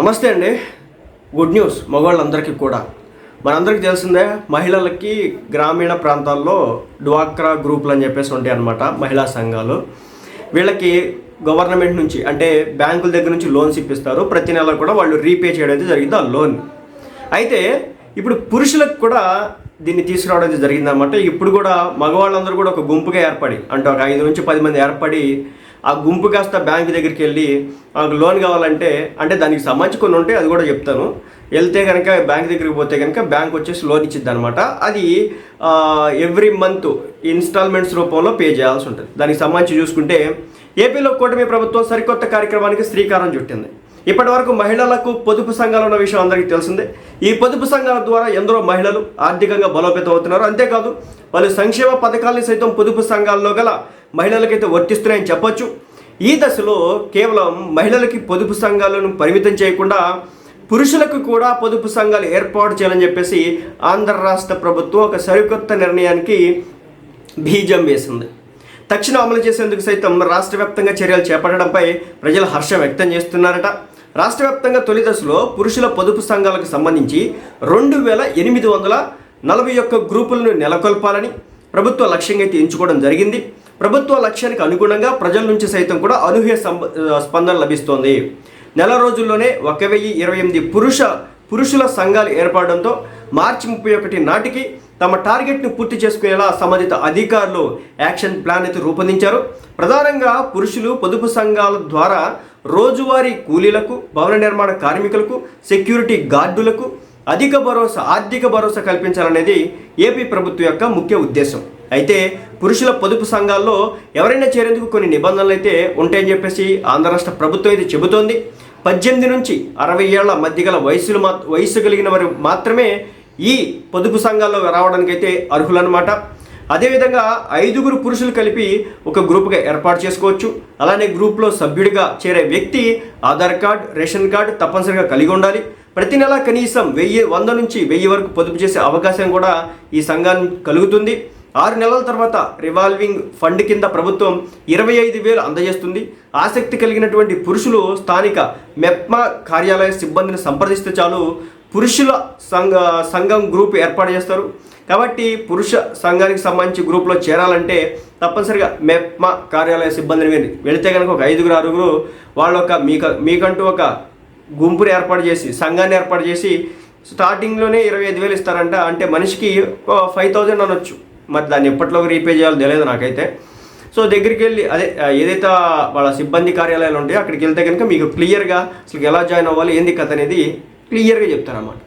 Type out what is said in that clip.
నమస్తే అండి. Good news మగవాళ్ళందరికీ కూడా. మనందరికీ తెలిసిందే మహిళలకి గ్రామీణ ప్రాంతాల్లో డ్వాక్రా గ్రూపులు అని చెప్పేసి ఉంటాయి అనమాట మహిళా సంఘాలు. వీళ్ళకి గవర్నమెంట్ నుంచి అంటే బ్యాంకుల దగ్గర నుంచి లోన్స్ ఇప్పిస్తారు. ప్రతి నెల కూడా వాళ్ళు రీపే చేయడం అయితే జరిగింది ఆ లోన్. అయితే ఇప్పుడు పురుషులకు కూడా దీన్ని తీసుకురావడం అయితే జరిగిందన్నమాట. ఇప్పుడు కూడా మగవాళ్ళందరూ కూడా ఒక గుంపుగా ఏర్పడి అంటే ఒక ఐదు నుంచి పది మంది ఏర్పడి ఆ గుంపు కాస్త బ్యాంక్ దగ్గరికి వెళ్ళి మాకు లోన్ కావాలంటే అంటే దానికి సంబంధించి కొన్ని ఉంటాయి అది కూడా చెప్తాను. వెళ్తే కనుక బ్యాంక్ దగ్గరికి పోతే కనుక బ్యాంక్ వచ్చేసి లోన్ ఇచ్చిద్ది అనమాట అది ఎవ్రీ మంత్ ఇన్స్టాల్మెంట్స్ రూపంలో పే చేయాల్సి ఉంటుంది. దానికి సంబంధించి చూసుకుంటే ఏపీలో కూటమి ప్రభుత్వం సరికొత్త కార్యక్రమానికి శ్రీకారం చుట్టింది. ఇప్పటి వరకు మహిళలకు పొదుపు సంఘాలు ఉన్న విషయం అందరికీ తెలిసిందే. ఈ పొదుపు సంఘాల ద్వారా ఎందరో మహిళలు ఆర్థికంగా బలోపేతం అవుతున్నారు అంతేకాదు పలు సంక్షేమ పథకాల్ని సైతం పొదుపు సంఘాల్లో గల మహిళలకైతే వర్తిస్తున్నాయని చెప్పొచ్చు. ఈ దశలో కేవలం మహిళలకి పొదుపు సంఘాలను పరిమితం చేయకుండా పురుషులకు కూడా పొదుపు సంఘాలు ఏర్పాటు చేయాలని చెప్పేసి ఆంధ్ర రాష్ట్ర ప్రభుత్వం ఒక సరికొత్త నిర్ణయానికి బీజం వేసింది. తక్షణం అమలు చేసేందుకు సైతం రాష్ట్ర వ్యాప్తంగా చర్యలు చేపట్టడంపై ప్రజలు హర్షం వ్యక్తం చేస్తున్నారట. రాష్ట్ర వ్యాప్తంగా తొలి దశలో పురుషుల పొదుపు సంఘాలకు సంబంధించి రెండు వేల ఎనిమిది వందల నలభై ఒక్క గ్రూపులను నెలకొల్పాలని ప్రభుత్వ లక్ష్యంగా అయితే ఎంచుకోవడం జరిగింది. ప్రభుత్వ లక్ష్యానికి అనుగుణంగా ప్రజల నుంచి సైతం కూడా అనూహ్య సంబ- స్పందన లభిస్తోంది. నెల రోజుల్లోనే ఒక వెయ్యి ఇరవై ఎనిమిది పురుష పురుషుల సంఘాలు ఏర్పడడంతో మార్చి ముప్పై ఒకటి నాటికి తమ టార్గెట్ను పూర్తి చేసుకునేలా సంబంధిత అధికారులు యాక్షన్ ప్లాన్ అయితే రూపొందించారు. ప్రధానంగా పురుషులు పొదుపు సంఘాల ద్వారా రోజువారీ కూలీలకు భవన నిర్మాణ కార్మికులకు సెక్యూరిటీ గార్డులకు అధిక భరోసా ఆర్థిక భరోసా కల్పించాలనేది ఏపీ ప్రభుత్వం యొక్క ముఖ్య ఉద్దేశం. అయితే పురుషుల పొదుపు సంఘాల్లో ఎవరైనా చేరేందుకు కొన్ని నిబంధనలు అయితే ఉంటాయని చెప్పేసి ఆంధ్ర రాష్ట్ర ప్రభుత్వం అయితే చెబుతోంది. పద్దెనిమిది నుంచి అరవై ఏళ్ళ మధ్య గల వయసులు మా వయసు కలిగిన వారు మాత్రమే ఈ పొదుపు సంఘాల్లో రావడానికి అయితే అర్హులన్నమాట. అదేవిధంగా ఐదుగురు పురుషులు కలిపి ఒక గ్రూప్గా ఏర్పాటు చేసుకోవచ్చు. అలానే గ్రూప్లో సభ్యుడిగా చేరే వ్యక్తి ఆధార్ కార్డ్ రేషన్ కార్డు తప్పనిసరిగా కలిగి ఉండాలి. ప్రతి నెల కనీసం వెయ్యి వంద నుంచి వెయ్యి వరకు పొదుపు చేసే అవకాశం కూడా ఈ సంఘానికి కలుగుతుంది. ఆరు నెలల తర్వాత రివాల్వింగ్ ఫండ్ కింద ప్రభుత్వం ఇరవై ఐదు వేలు అందజేస్తుంది. ఆసక్తి కలిగినటువంటి పురుషులు స్థానిక మెప్మా కార్యాలయ సిబ్బందిని సంప్రదిస్తే చాలు పురుషుల సంఘ సంఘం గ్రూప్ ఏర్పాటు చేస్తారు. కాబట్టి పురుష సంఘానికి సంబంధించి గ్రూప్లో చేరాలంటే తప్పనిసరిగా మెప్మా కార్యాలయ సిబ్బందిని మీరు వెళితే కనుక ఒక ఐదుగురు ఆరుగురు వాళ్ళ ఒక మీక మీకంటూ ఒక గుంపుని ఏర్పాటు చేసి సంఘాన్ని ఏర్పాటు చేసి స్టార్టింగ్లోనే ఇరవై ఐదు వేలు ఇస్తారంట. అంటే మనిషికి ఫైవ్ థౌజండ్ అనొచ్చు. మరి దాన్ని ఎప్పట్లో రీపే చేయాలో తెలియదు నాకైతే. సో దగ్గరికి వెళ్ళి అదే ఏదైతే వాళ్ళ సిబ్బంది కార్యాలయాలు ఉంటాయో అక్కడికి వెళ్తే కనుక మీకు క్లియర్గా అసలు ఎలా జాయిన్ అవ్వాలి ఏంది కథ అనేది క్లియర్గా చెప్తారన్నమాట